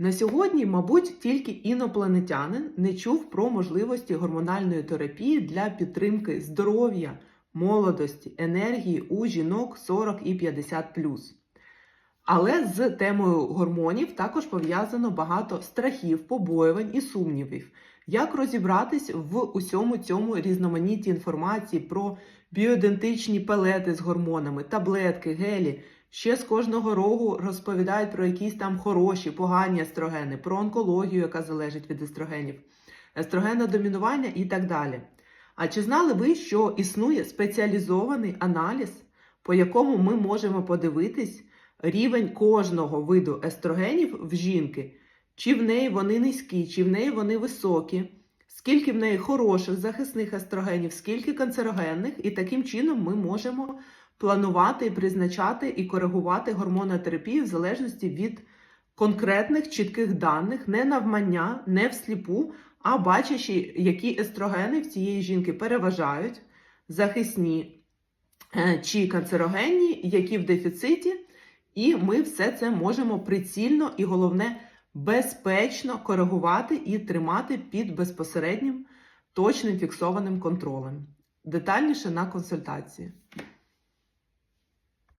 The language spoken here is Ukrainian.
На сьогодні, мабуть, тільки інопланетянин не чув про можливості гормональної терапії для підтримки здоров'я, молодості, енергії у жінок 40 і 50 Але з темою гормонів також пов'язано багато страхів, побоювань і сумнівів. Як розібратись в усьому цьому різноманітті інформації про біоідентичні пелети з гормонами, таблетки, гелі? Ще з кожного рогу розповідають про якісь там хороші, погані естрогени, про онкологію, яка залежить від естрогенів, естрогенодомінування і так далі. А чи знали ви, що існує спеціалізований аналіз, по якому ми можемо подивитись рівень кожного виду естрогенів в жінки? Чи в неї вони низькі, чи в неї вони високі, скільки в неї хороших захисних естрогенів, скільки канцерогенних, і таким чином ми можемо планувати призначати і коригувати гормонотерапію в залежності від конкретних чітких даних, не навмання, не всліпу, а бачачи, які естрогени в цієї жінки переважають, захисні е, чи канцерогенні, які в дефіциті, і ми все це можемо прицільно і головне безпечно коригувати і тримати під безпосереднім точним фіксованим контролем. Детальніше на консультації.